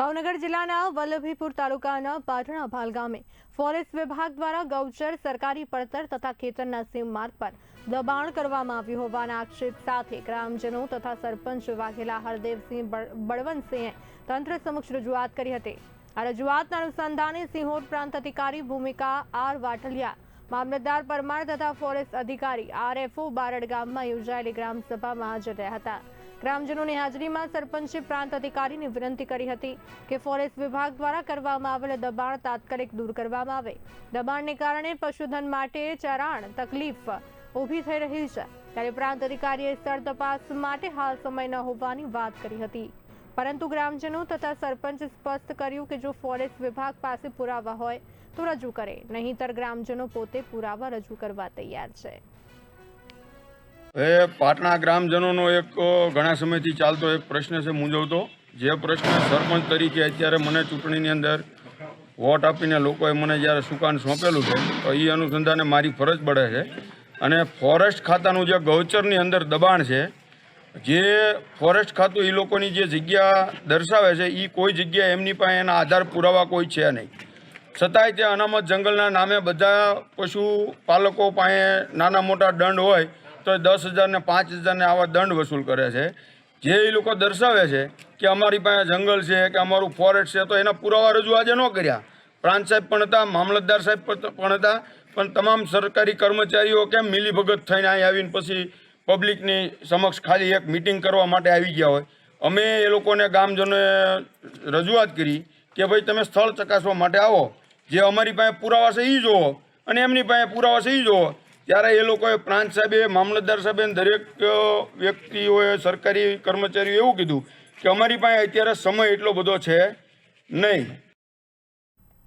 ભાવનગર જિલ્લાના વલ્લભીપુર તાલુકાના પાટણા ભાલ ગામે ફોરેસ્ટ વિભાગ દ્વારા ગૌચર સરકારી પડતર તથા ખેતરના સીમ માર્ગ પર દબાણ કરવામાં આવ્યું હોવાના આક્ષેપ સાથે ગ્રામજનો તથા સરપંચ વાઘેલા હરદેવસિંહ બળવંતસિંહે તંત્ર સમક્ષ રજૂઆત કરી હતી. આ રજૂઆતના અનુસંધાને સિંહોર પ્રાંત અધિકારી ભૂમિકા આર વાટલિયા, મામલતદાર પરમાર તથા ફોરેસ્ટ અધિકારી આરએફઓ બારડ ગામમાં યોજાયેલી ગ્રામસભામાં હાજર રહ્યા હતા. ગ્રામજનોની હાજરીમાં સરપંચે પ્રાંત અધિકારીને વિનંતી કરી હતી કે ફોરેસ્ટ વિભાગ દ્વારા કરવામાં આવેલ દબાણ તાત્કાલિક દૂર કરવામાં આવે. દબાણને કારણે પશુધન માટે ચરાણ તકલીફ ઊભી થઈ રહી છે. ત્યારે પ્રાંત અધિકારીએ સ્થળ તપાસ માટે હાલ સમય ન હોવાની વાત કરી હતી. પરંતુ ગ્રામજનો તથા સરપંચ સ્પષ્ટ કર્યું કે જો ફોરેસ્ટ વિભાગ પાસે પુરાવા હોય તો રજૂ કરે. નહીંતર ગ્રામજનો પોતે પુરાવા રજૂ કરવા તૈયાર છે. એ પાટણા ગ્રામજનોનો એક ઘણા સમયથી ચાલતો એક પ્રશ્ન છે મૂંઝવતો. જે પ્રશ્ન સરપંચ તરીકે અત્યારે મને ચૂંટણીની અંદર વોટ આપીને લોકોએ મને જ્યારે સુકાન સોંપેલું છે, તો એ અનુસંધાને મારી ફરજ પડે છે. અને ફોરેસ્ટ ખાતાનું જે ગૌચરની અંદર દબાણ છે, જે ફોરેસ્ટ ખાતું એ લોકોની જે જગ્યા દર્શાવે છે એ કોઈ જગ્યાએ એમની પાસે એના આધાર પુરાવા કોઈ છે નહીં. છતાંય તે અનામત જંગલના નામે બધા પશુપાલકો પાસે નાના મોટા દંડ હોય તો દસ હજારને પાંચ હજારને આવા દંડ વસૂલ કરે છે. જે એ લોકો દર્શાવે છે કે અમારી પાસે જંગલ છે, કે અમારું ફોરેસ્ટ છે, તો એના પુરાવા રજૂ આજે ન કર્યા. પ્રાંત સાહેબ પણ હતા, મામલતદાર સાહેબ પણ હતા, પણ તમામ સરકારી કર્મચારીઓ કેમ મિલીભગત થઈને અહીં આવીને પછી પબ્લિકની સમક્ષ ખાલી એક મિટિંગ કરવા માટે આવી ગયા હોય? અમે એ લોકોને ગામજનોએ રજૂઆત કરી કે ભાઈ તમે સ્થળ ચકાસવા માટે આવો. જે અમારી પાસે પુરાવા છે એ જુઓ અને એમની પાસે પુરાવા છે એ જુઓ. ત્યારે એ લોકોએ પ્રાંત સાહેબે, મામલતદાર સાહેબે દરેક વ્યક્તિઓએ, સરકારી કર્મચારીઓ એવું કીધું કે અમારી પાસે અત્યારે સમય એટલો બધો છે નહીં.